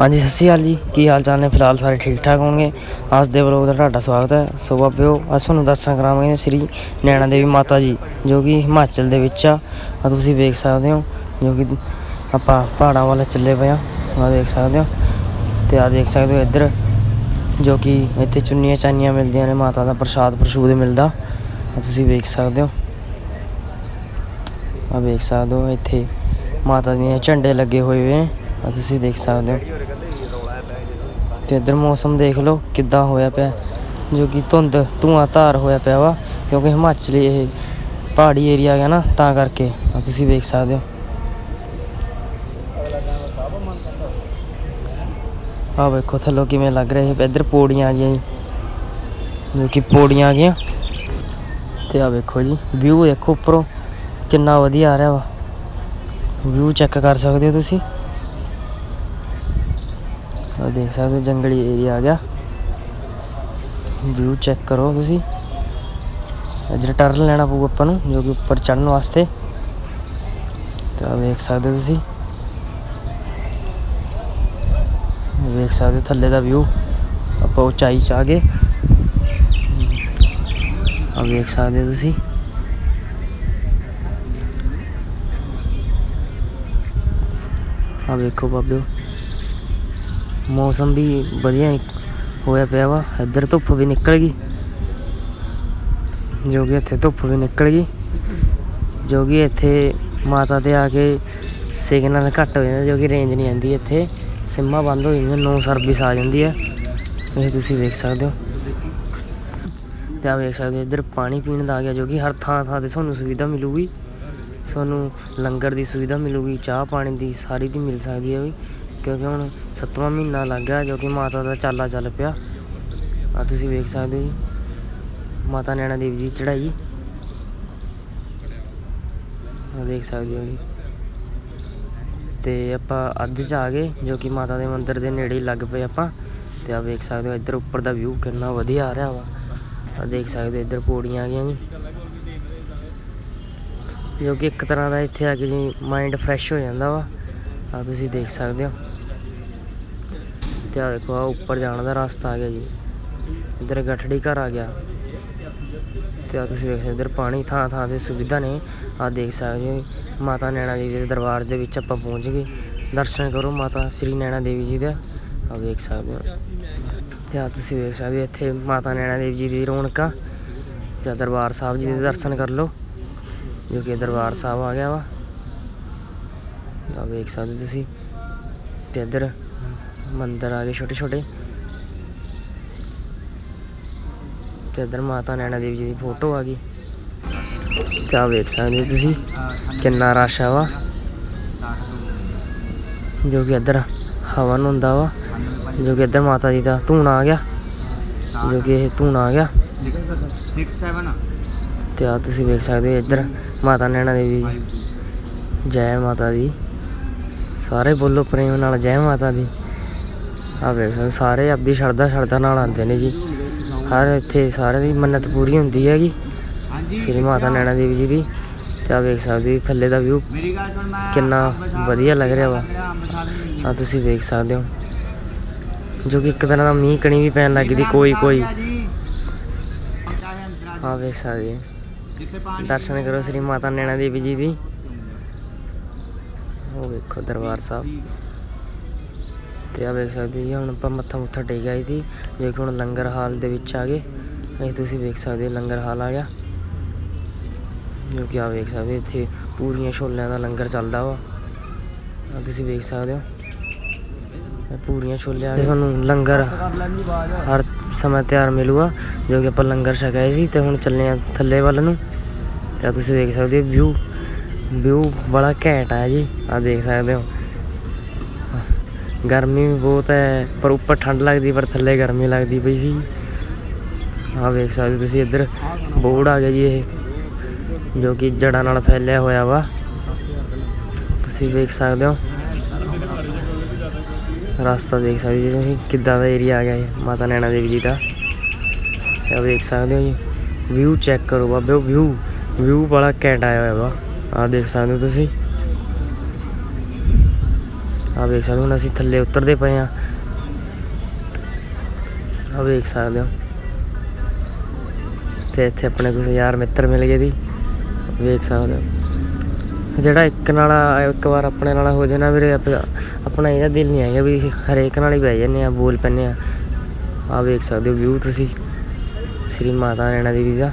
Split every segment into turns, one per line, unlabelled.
ਹਾਂਜੀ, ਸਤਿ ਸ਼੍ਰੀ ਅਕਾਲ ਜੀ। ਕੀ ਹਾਲ ਚਾਲ ਨੇ? ਫਿਲਹਾਲ ਸਾਰੇ ਠੀਕ ਠਾਕ ਹੋਣਗੇ। ਅੱਜ ਦੇ ਵਲੋਗ ਦਾ ਤੁਹਾਡਾ ਸਵਾਗਤ ਹੈ। ਸੋ ਬਾਬਿਓ ਅੱਜ ਤੁਹਾਨੂੰ ਦੱਸਾਂ ਕਰਾਵਾਂਗੇ ਸ੍ਰੀ ਨੈਣਾ ਦੇਵੀ ਮਾਤਾ ਜੀ, ਜੋ ਕਿ ਹਿਮਾਚਲ ਦੇ ਵਿੱਚ ਆ। ਆ ਤੁਸੀਂ ਵੇਖ ਸਕਦੇ ਹੋ, ਜੋ ਕਿ ਆਪਾਂ ਪਹਾੜਾਂ ਵੱਲ ਚੱਲੇ ਪਏ ਆ। ਆ ਦੇਖ ਸਕਦੇ ਹੋ। ਤੇ ਆ ਦੇਖ ਸਕਦੇ ਹੋ ਇੱਧਰ, ਜੋ ਕਿ ਇੱਥੇ ਚੁੰਨੀਆਂ ਚਾਨੀਆਂ ਮਿਲਦੀਆਂ ਨੇ, ਮਾਤਾ ਦਾ ਪ੍ਰਸ਼ਾਦ ਪ੍ਰਸ਼ੂਦ ਮਿਲਦਾ। ਤੁਸੀਂ ਵੇਖ ਸਕਦੇ ਹੋ। ਆ ਵੇਖ ਸਕਦੇ ਹੋ ਇੱਥੇ ਮਾਤਾ ਦੀਆਂ ਝੰਡੇ ਲੱਗੇ ਹੋਏ ਵੇ ਆ ਤੁਸੀਂ ਦੇਖ ਸਕਦੇ ਹੋ। ਤੇ ਇੱਧਰ ਮੌਸਮ ਦੇਖ ਲਓ ਕਿੱਦਾਂ ਹੋਇਆ ਪਿਆ ਜੋ ਕਿ ਧੁੰਦ, ਧੂਆਂ ਧਾਰ ਹੋਇਆ ਪਿਆ ਵਾ, ਕਿਉਂਕਿ ਹਿਮਾਚਲੀ ਇਹ ਪਹਾੜੀ ਏਰੀਆ ਹੈਗਾ ਨਾ, ਤਾਂ ਕਰਕੇ ਆ ਤੁਸੀਂ ਵੇਖ ਸਕਦੇ ਹੋ। ਆ ਵੇਖੋ ਥੱਲੋਂ ਕਿਵੇਂ ਲੱਗ ਰਿਹਾ ਹੈ ਇੱਧਰ ਪੌੜੀਆਂ ਆ ਗਈਆਂ ਜੀ, ਜੋ ਕਿ ਪੌੜੀਆਂ ਆ ਗਈਆਂ। ਤੇ ਆ ਵੇਖੋ ਜੀ ਵਿਊ ਦੇਖੋ ਉੱਪਰੋਂ ਕਿੰਨਾ ਵਧੀਆ ਆ ਰਿਹਾ ਵਾ। ਵਿਊ ਚੈੱਕ ਕਰ ਸਕਦੇ ਹੋ ਤੁਸੀਂ। ਆ ਦੇਖ ਸਕਦੇ ਹੋ, ਜੰਗਲੀ ਏਰੀਆ ਆ ਗਿਆ। ਵਿਊ ਚੈੱਕ ਕਰੋ ਤੁਸੀਂ। ਇੱਧਰ ਟਰਨ ਲੈਣਾ ਪਊਗਾ ਆਪਾਂ ਨੂੰ, ਜੋ ਕਿ ਉੱਪਰ ਚੜਨ ਵਾਸਤੇ। ਤਾਂ ਵੇਖ ਸਕਦੇ ਹੋ ਤੁਸੀਂ। ਵੇਖ ਸਕਦੇ ਹੋ ਥੱਲੇ ਦਾ ਵਿਊ ਆਪਾਂ ਉਚਾਈ 'ਚ ਆ ਗਏ। ਆ ਵੇਖ ਸਕਦੇ ਹੋ ਤੁਸੀਂ। ਆ ਵੇਖੋ ਬਾਬਿਓ ਮੌਸਮ ਵੀ ਵਧੀਆ ਹੋਇਆ ਪਿਆ ਵਾ। ਇੱਧਰ ਧੁੱਪ ਵੀ ਨਿਕਲ ਗਈ। ਜੋ ਕਿ ਇੱਥੇ ਧੁੱਪ ਵੀ ਨਿਕਲ ਗਈ। ਜੋ ਕਿ ਇੱਥੇ ਮਾਤਾ ਤੇ ਆ ਕੇ ਸਿਗਨਲ ਘੱਟ ਹੋ ਜਾਂਦਾ, ਜੋ ਕਿ ਰੇਂਜ ਨਹੀਂ ਆਉਂਦੀ ਇੱਥੇ। ਸਿੰਮਾਂ ਬੰਦ ਹੋ ਜਾਂਦੀਆਂ, ਨੋ ਸਰਵਿਸ ਆ ਜਾਂਦੀ ਹੈ ਇਹ ਤੁਸੀਂ ਵੇਖ ਸਕਦੇ ਹੋ। ਤੇ ਆ ਵੇਖ ਸਕਦੇ ਹੋ, ਇੱਧਰ ਪਾਣੀ ਪੀਣ ਦਾ ਆ ਗਿਆ, ਜੋ ਕਿ ਹਰ ਥਾਂ ਥਾਂ ਤੇ ਤੁਹਾਨੂੰ ਸੁਵਿਧਾ ਮਿਲੂਗੀ। ਤੁਹਾਨੂੰ ਲੰਗਰ ਦੀ ਸੁਵਿਧਾ ਮਿਲੂਗੀ, ਚਾਹ ਪਾਣੀ ਦੀ ਸਾਰੀ ਦੀ ਮਿਲ ਸਕਦੀ ਹੈ ਵੀ। ਕਿਉਂਕਿ ਹੁਣ ਸੱਤਵਾਂ ਮਹੀਨਾ ਲੱਗ ਗਿਆ ਜੋ ਕਿ ਮਾਤਾ ਦਾ ਚਾਲਾ ਚੱਲ ਪਿਆ। ਆ ਤੁਸੀਂ ਵੇਖ ਸਕਦੇ ਹੋ ਜੀ। ਮਾਤਾ ਨੈਣਾ ਦੇਵੀ ਜੀ ਚੜਾਈ ਆ ਦੇਖ ਸਕਦੇ ਹੋ ਜੀ। ਤੇ ਆਪਾਂ ਅੱਧ 'ਚ ਆ ਗਏ, ਜੋ ਕਿ ਮਾਤਾ ਦੇ ਮੰਦਿਰ ਦੇ ਨੇੜੇ ਹੀ ਲੱਗ ਪਏ ਆਪਾਂ। ਤੇ ਆ ਵੇਖ ਸਕਦੇ ਹੋ ਇੱਧਰ ਉੱਪਰ ਦਾ ਵਿਊ ਕਿੰਨਾ ਵਧੀਆ ਆ ਰਿਹਾ ਵਾ। ਆ ਦੇਖ ਸਕਦੇ ਹੋ ਇੱਧਰ ਪੌੜੀਆਂ ਆ ਗਈਆਂ ਜੀ। ਜੋ ਕਿ ਇੱਕ ਤਰ੍ਹਾਂ ਦਾ ਇੱਥੇ ਆ ਕੇ ਜੀ ਮਾਈਂਡ ਫਰੈਸ਼ ਹੋ ਜਾਂਦਾ ਵਾ। ਆ ਤੁਸੀਂ ਦੇਖ ਸਕਦੇ ਹੋ। ਤੇ ਆ ਦੇਖੋ ਆ ਉੱਪਰ ਜਾਣ ਦਾ ਰਸਤਾ ਆ ਗਿਆ ਜੀ। ਇੱਧਰ ਗੱਠੜੀ ਘਰ ਆ ਗਿਆ। ਤੇ ਆ ਤੁਸੀਂ ਵੇਖ ਸਕਦੇ ਇੱਧਰ ਪਾਣੀ ਥਾਂ ਥਾਂ ਤੇ ਸੁਵਿਧਾ ਨੇ। ਆ ਦੇਖ ਸਕਦੇ ਹੋ ਮਾਤਾ ਨੈਣਾ ਦੇਵੀ ਦੇ ਦਰਬਾਰ ਦੇ ਵਿੱਚ ਆਪਾਂ ਪਹੁੰਚ ਗਏ। ਦਰਸ਼ਨ ਕਰੋ ਮਾਤਾ, ਸ੍ਰੀ ਨੈਣਾ ਦੇਵੀ ਜੀ ਦਾ। ਆ ਦੇਖ ਸਕਦੇ ਹੋ। ਤੇ ਆ ਤੁਸੀਂ ਵੇਖ ਸਕਦੇ ਇੱਥੇ ਮਾਤਾ ਨੈਣਾ ਦੇਵੀ ਜੀ ਦੀ ਰੌਣਕਾਂ। ਜਾਂ ਦਰਬਾਰ ਸਾਹਿਬ ਜੀ ਦੇ ਦਰਸ਼ਨ ਕਰ ਲਓ, ਜੋ ਕਿ ਦਰਬਾਰ ਸਾਹਿਬ ਆ ਗਿਆ ਵਾ। ਆ ਵੇਖ ਸਕਦੇ ਤੁਸੀਂ। ਤੇ ਇੱਧਰ ਮੰਦਰ ਆ ਗਏ ਛੋਟੇ ਛੋਟੇ। ਤੇ ਇਧਰ ਮਾਤਾ ਨੈਣਾ ਦੇਵੀ ਜੀ ਦੀ ਫੋਟੋ ਆ ਗਈ। ਕਿਆ ਵੇਖ ਸਕਦੇ ਤੁਸੀਂ? ਕਿੰਨਾ ਰਸ਼ ਆ ਵਾ। ਜੋ ਕਿ ਇਧਰ ਹਵਨ ਹੁੰਦਾ ਵਾ। ਜੋ ਕਿ ਇਧਰ ਮਾਤਾ ਜੀ ਦਾ ਧੂਣ ਆ ਗਿਆ। ਜੋ ਕਿ ਇਹ ਧੂਣ ਆ ਗਿਆ। ਤੇ ਆ ਤੁਸੀਂ ਵੇਖ ਸਕਦੇ ਹੋ ਇੱਧਰ ਮਾਤਾ ਨੈਣਾ ਦੇਵੀ ਜੈ ਮਾਤਾ ਦੀ। ਸਾਰੇ ਬੋਲੋ ਪ੍ਰੇਮ ਨਾਲ ਜੈ ਮਾਤਾ ਦੀ। ਆ ਵੇਖ ਸਾਰੇ ਆਪਦੀ ਸ਼ਰਧਾ ਸ਼ਰਧਾ ਨਾਲ ਆਉਂਦੇ ਨੇ ਜੀ। ਹਰ ਇੱਥੇ ਸਾਰਿਆਂ ਦੀ ਮੰਨਤ ਪੂਰੀ ਹੁੰਦੀ ਹੈਗੀ। ਸ੍ਰੀ ਮਾਤਾ ਨੈਣਾ ਦੇਵੀ ਜੀ ਦੀ। ਤੇ ਆ ਵੇਖ ਸਕਦੇ ਹੋ ਥੱਲੇ ਦਾ ਵਿਊ ਕਿੰਨਾ ਵਧੀਆ ਲੱਗ ਰਿਹਾ ਵਾ। ਆ ਤੁਸੀਂ ਵੇਖ ਸਕਦੇ ਹੋ। ਜੋ ਕਿ ਇੱਕ ਤਰ੍ਹਾਂ ਦਾ ਮੀਂਹ ਕਣੀ ਵੀ ਪੈਣ ਲੱਗੀ ਦੀ ਕੋਈ ਕੋਈ। ਆ ਵੇਖ ਸਕਦੇ ਦਰਸ਼ਨ ਕਰੋ ਸ੍ਰੀ ਮਾਤਾ ਨੈਣਾ ਦੇਵੀ ਜੀ ਦੀ। ਉਹ ਵੇਖੋ ਦਰਬਾਰ ਸਾਹਿਬ। ਤੇ ਆ ਵੇਖ ਸਕਦੇ ਜੀ, ਹੁਣ ਆਪਾਂ ਮੱਥਾ ਮੁੱਥਾ ਟੇਕ ਆਈ ਸੀ ਜੋ ਕਿ ਹੁਣ ਲੰਗਰ ਹਾਲ ਦੇ ਵਿੱਚ ਆ ਗਏ। ਇਹ ਤੁਸੀਂ ਵੇਖ ਸਕਦੇ ਹੋ, ਲੰਗਰ ਹਾਲ ਆ ਗਿਆ। ਜੋ ਕਿ ਆ ਵੇਖ ਸਕਦੇ ਇੱਥੇ ਪੂਰੀਆਂ ਛੋਲਿਆਂ ਦਾ ਲੰਗਰ ਚੱਲਦਾ ਵਾ। ਆ ਤੁਸੀਂ ਵੇਖ ਸਕਦੇ ਹੋ ਪੂਰੀਆਂ ਛੋਲਿਆਂ ਦੇ ਤੁਹਾਨੂੰ ਲੰਗਰ ਹਰ ਸਮੇਂ ਤਿਆਰ ਮਿਲੂਗਾ, ਜੋ ਕਿ ਆਪਾਂ ਲੰਗਰ ਛਕਾਏ ਸੀ ਤੇ ਹੁਣ ਚੱਲੇ ਆ ਥੱਲੇ ਵੱਲ ਨੂੰ। ਤੇ ਤੁਸੀਂ ਵੇਖ ਸਕਦੇ ਹੋ, ਵਿਊ ਵਿਊ ਬੜਾ ਘੈਂਟ ਆ ਜੀ। ਆ ਦੇਖ ਸਕਦੇ ਹੋ। ਗਰਮੀ ਵੀ ਬਹੁਤ ਹੈ, ਪਰ ਉੱਪਰ ਠੰਡ ਲੱਗਦੀ, ਪਰ ਥੱਲੇ ਗਰਮੀ ਲੱਗਦੀ ਪਈ ਸੀ। ਆ ਵੇਖ ਸਕਦੇ ਹੋ ਤੁਸੀਂ ਇੱਧਰ, ਬੋਰਡ ਆ ਗਿਆ ਜੀ ਇਹ, ਜੋ ਕਿ ਜੜਾਂ ਨਾਲ ਫੈਲਿਆ ਹੋਇਆ ਵਾ। ਤੁਸੀਂ ਵੇਖ ਸਕਦੇ ਹੋ। ਰਸਤਾ ਦੇਖ ਸਕਦੇ ਜੀ ਤੁਸੀਂ, ਕਿੱਦਾਂ ਦਾ ਏਰੀਆ ਆ ਗਿਆ ਇਹ, ਮਾਤਾ ਨੈਣਾ ਦੇਵੀ ਜੀ ਦਾ। ਤੇ ਆਹ ਵੇਖ ਸਕਦੇ ਹੋ ਜੀ ਵਿਊ ਚੈੱਕ ਕਰੋ ਬਾਬੇ ਵਿਊ ਵਿਊ ਬੜਾ ਘੈਂਟ ਆਇਆ ਹੋਇਆ ਵਾ। ਆ ਦੇਖ ਸਕਦੇ ਹੋ ਤੁਸੀਂ। ਆ ਵੇਖ ਸਕਦੇ ਹੋ, ਹੁਣ ਅਸੀਂ ਥੱਲੇ ਉਤਰਦੇ ਪਏ ਆ ਆ ਵੇਖ ਸਕਦੇ ਹੋ। ਤੇ ਇੱਥੇ ਆਪਣੇ ਕੁਝ ਯਾਰ ਮਿੱਤਰ ਮਿਲ ਗਏ ਦੀ ਵੇਖ ਸਕਦੇ ਹੋ। ਜਿਹੜਾ ਇੱਕ ਨਾਲ, ਇੱਕ ਵਾਰ ਆਪਣੇ ਨਾਲ ਹੋ ਜਾਣਾ ਵੀਰੇ, ਆਪਣਾ ਇਹਦਾ ਦਿਲ ਨਹੀਂ ਹੈਗਾ ਵੀ ਹਰੇਕ ਨਾਲ ਹੀ ਬਹਿ ਜਾਂਦੇ ਆ ਬੋਲ ਪੈਂਦੇ ਆ ਆ ਵੇਖ ਸਕਦੇ ਹੋ ਵਿਊ ਤੁਸੀਂ। ਸ੍ਰੀ ਮਾਤਾ ਨੈਣਾ ਦੇਵੀ ਦਾ।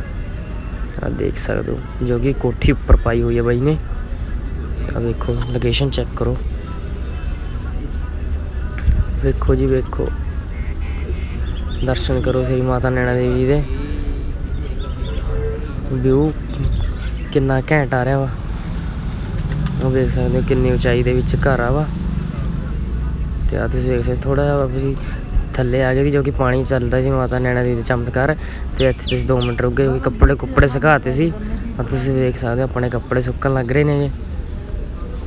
ਆ ਦੇਖ ਸਕਦੇ ਹੋ, ਜੋ ਕਿ ਕੋਠੀ ਉੱਪਰ ਪਾਈ ਹੋਈ ਹੈ ਬਾਈ ਨੇ। ਆ ਵੇਖੋ ਲੋਕੇਸ਼ਨ ਚੈੱਕ ਕਰੋ। ਵੇਖੋ ਜੀ, ਵੇਖੋ। ਦਰਸ਼ਨ ਕਰੋ ਸ੍ਰੀ ਮਾਤਾ ਨੈਣਾ ਦੇਵੀ ਜੀ ਦੇ। ਵਿਊ ਕਿੰਨਾ ਘੈਂਟ ਆ ਰਿਹਾ ਵਾ। ਉਹ ਵੇਖ ਸਕਦੇ ਹੋ ਕਿੰਨੀ ਉਚਾਈ ਦੇ ਵਿੱਚ ਘਰ ਆ ਵਾ। ਤੇ ਆ ਤੁਸੀਂ ਵੇਖ ਸਕਦੇ ਥੋੜਾ ਜਿਹਾ ਤੁਸੀਂ ਥੱਲੇ ਆ ਗਏ ਦੀ ਜੋ ਕਿ ਪਾਣੀ ਚੱਲਦਾ ਜੀ ਮਾਤਾ ਨੈਣਾ ਦੇਵੀ ਦਾ ਚਮਤਕਾਰ। ਤੇ ਇੱਥੇ ਤੁਸੀਂ 2 ਮਿੰਟ ਰੁਕ ਗਏ ਕੱਪੜੇ ਕੁੱਪੜੇ ਸੁਕਾਤੇ ਸੀ। ਤੁਸੀਂ ਵੇਖ ਸਕਦੇ ਹੋ ਆਪਣੇ ਕੱਪੜੇ ਸੁੱਕਣ ਲੱਗ ਰਹੇ ਨੇਗੇ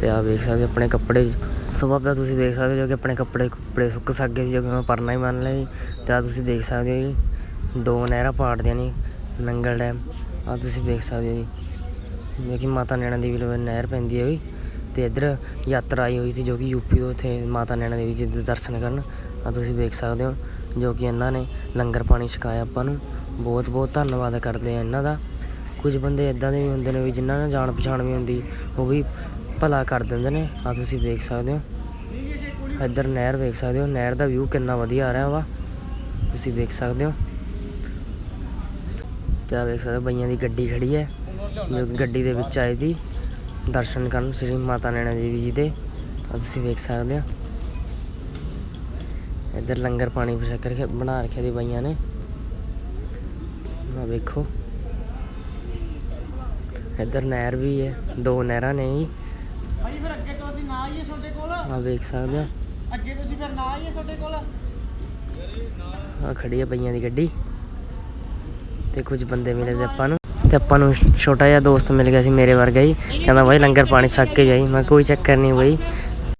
ਤੇ ਆ ਵੇਖ ਸਕਦੇ ਹੋ ਆਪਣੇ ਕੱਪੜੇ ਸੋ ਪਿਆ ਤੁਸੀਂ ਵੇਖ ਸਕਦੇ ਹੋ ਜੋ ਕਿ ਆਪਣੇ ਕੱਪੜੇ ਕੁੱਪੜੇ ਸੁੱਕ ਸਕ ਸੀ, ਜੋ ਕਿ ਮੈਂ ਪਰਨਾ ਹੀ ਮੰਨ ਲਿਆ ਜੀ। ਤੇ ਆ ਤੁਸੀਂ ਦੇਖ ਸਕਦੇ ਹੋ ਜੀ ਦੋ ਨਹਿਰਾਂ ਪਾੜਦੀਆਂ ਨੇ ਨੰਗਲ ਡੈਮ। ਆ ਤੁਸੀਂ ਦੇਖ ਸਕਦੇ ਹੋ ਜੀ। ਜੋ ਕਿ ਮਾਤਾ ਨੈਣਾ ਦੇਵੀ ਲਈ ਨਹਿਰ ਪੈਂਦੀ ਹੈ ਵੀ। ਤੇ ਇੱਧਰ ਯਾਤਰਾ ਆਈ ਹੋਈ ਸੀ ਜੋ ਕਿ ਯੂਪੀ ਤੋਂ ਉੱਥੇ ਮਾਤਾ ਨੈਣਾ ਦੇਵੀ ਜੀ ਦੇ ਦਰਸ਼ਨ ਕਰਨ। ਆ ਤੁਸੀਂ ਵੇਖ ਸਕਦੇ ਹੋ ਜੋ ਕਿ ਇਹਨਾਂ ਨੇ ਲੰਗਰ ਪਾਣੀ ਛਕਾਇਆ ਆਪਾਂ ਨੂੰ। ਬਹੁਤ ਬਹੁਤ ਧੰਨਵਾਦ ਕਰਦੇ ਆ ਇਹਨਾਂ ਦਾ। ਕੁਝ ਬੰਦੇ ਇਦਾਂ ਦੇ ਵੀ ਹੁੰਦੇ ਨੇ ਵੀ ਜਿਨ੍ਹਾਂ ਨਾਲ ਜਾਣ ਪਛਾਣ ਵੀ ਹੁੰਦੀ ਉਹ ਵੀ ਭਲਾ ਕਰ ਦਿੰਦੇ ਨੇ। ਆ ਤੁਸੀਂ ਵੇਖ ਸਕਦੇ ਹੋ। ਇੱਧਰ ਨਹਿਰ ਵੇਖ ਸਕਦੇ ਹੋ। ਨਹਿਰ ਦਾ ਵਿਊ ਕਿੰਨਾ ਵਧੀਆ ਆ ਰਿਹਾ ਵਾ। ਤੁਸੀਂ ਵੇਖ ਸਕਦੇ ਹੋ। ਤੇ ਵੇਖ ਸਕਦੇ ਹੋ, ਬਈਆਂ ਦੀ ਗੱਡੀ ਖੜੀ ਹੈ। ਜੋ ਗੱਡੀ ਦੇ ਵਿੱਚ ਆਏ ਦੀ। ਦਰਸ਼ਨ ਕਰਨ ਸ੍ਰੀ ਮਾਤਾ ਨੈਣਾ ਦੇਵੀ ਜੀ ਦੇ। ਤੁਸੀਂ ਵੇਖ ਸਕਦੇ ਹੋ। ਇੱਧਰ ਲੰਗਰ ਪਾਣੀ ਛਕ ਕੇ ਬਣਾ ਰੱਖਿਆ ਦੀ ਬਈਆਂ ਨੇ। ਆ ਵੇਖੋ। ਇੱਧਰ ਨਹਿਰ ਵੀ ਹੈ। ਦੋ ਨਹਿਰਾਂ ਨੇ ਜੀ।
ਭਾਈ ਫਿਰ ਅੱਗੇ ਤੋਂ ਅਸੀਂ ਨਾ ਆਈਏ ਤੁਹਾਡੇ ਕੋਲ।
ਆ ਵੇਖ ਸਕਦੇ ਹੋ।
ਅੱਗੇ ਤੁਸੀਂ ਫਿਰ ਨਾ ਆਈਏ ਤੁਹਾਡੇ ਕੋਲ।
ਆ ਖੜੀ ਹੈ ਬਈਆਂ ਦੀ ਗੱਡੀ। ਤੇ ਕੁਝ ਬੰਦੇ ਮਿਲੇ ਤੇ ਆਪਾਂ ਨੂੰ। ਤੇ ਆਪਾਂ ਨੂੰ ਛੋਟਾ ਜਿਹਾ ਦੋਸਤ ਮਿਲ ਗਿਆ ਸੀ ਮੇਰੇ ਵਰਗਾ ਹੀ। ਕਹਿੰਦਾ ਬਾਈ ਲੰਗਰ ਪਾਣੀ ਛਕ ਕੇ ਜਾਈ। ਮੈਂ ਕੋਈ ਚੱਕਰ ਨਹੀਂ ਬਾਈ।